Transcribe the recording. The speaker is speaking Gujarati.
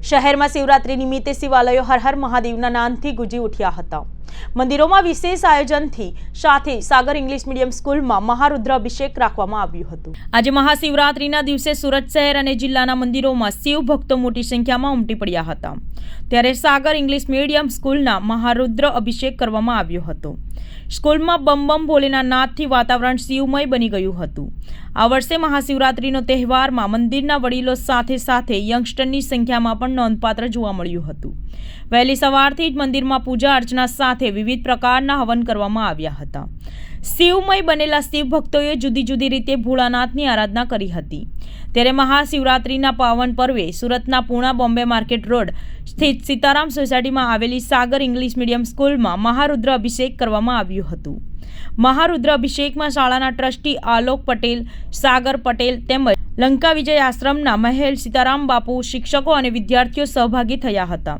શહેરમાં શિવરાત્રી નિમિત્તે શિવાલયો હર હર મહાદેવના નામથી ગુંજી ઉઠ્યા હતા. મંદિરોમાં વિશેષ આયોજનથી સાથે સાગર ઇંગ્લિશ મીડિયમ સ્કૂલમાં મહારુદ્ર અભિષેક રાખવામાં આવ્યું હતું. આજે મહાશિવરાત્રીના દિવસે સુરત શહેર અને જિલ્લાના મંદિરોમાં શિવ મોટી સંખ્યામાં ઉમટી પડ્યા હતા. ત્યારે સાગર ઇંગ્લિશ મીડિયમ સ્કૂલના મહારુદ્ર અભિષેક કરવામાં આવ્યો હતો. સ્કૂલમાં બમ બમ ભોલેના નાદથી વાતાવરણ શિવમય બની ગયું હતું. આ વર્ષે મહાશિવરાત્રીનો તહેવારમાં મંદિરના વડીલો સાથે સાથે યંગસ્ટરની સંખ્યામાં પણ નોંધપાત્ર જોવા મળ્યું હતું. વહેલી સવારથી જ મંદિરમાં પૂજા અર્ચના સાથે વિવિધ પ્રકારના હવન કરવામાં આવ્યા હતા. શિવમય બનેલા શિવ ભક્તોએ જુદી જુદી રીતે ભોળાનાથની આરાધના કરી હતી. ત્યારે મહાશિવરાત્રિના પાવન પર્વે સુરતના પૂણા બોમ્બે માર્કેટ રોડ સ્થિત સીતારામ સોસાયટીમાં આવેલી સાગર ઇંગ્લિશ મીડિયમ સ્કૂલમાં મહારુદ્ર અભિષેક કરવામાં આવ્યું હતું. મહારુદ્ર અભિષેકમાં શાળાના ટ્રસ્ટી આલોક પટેલ, સાગર પટેલ તેમજ લંકા વિજય આશ્રમના મહેલ સીતારામ બાપુ, શિક્ષકો અને વિદ્યાર્થીઓ સહભાગી થયા હતા.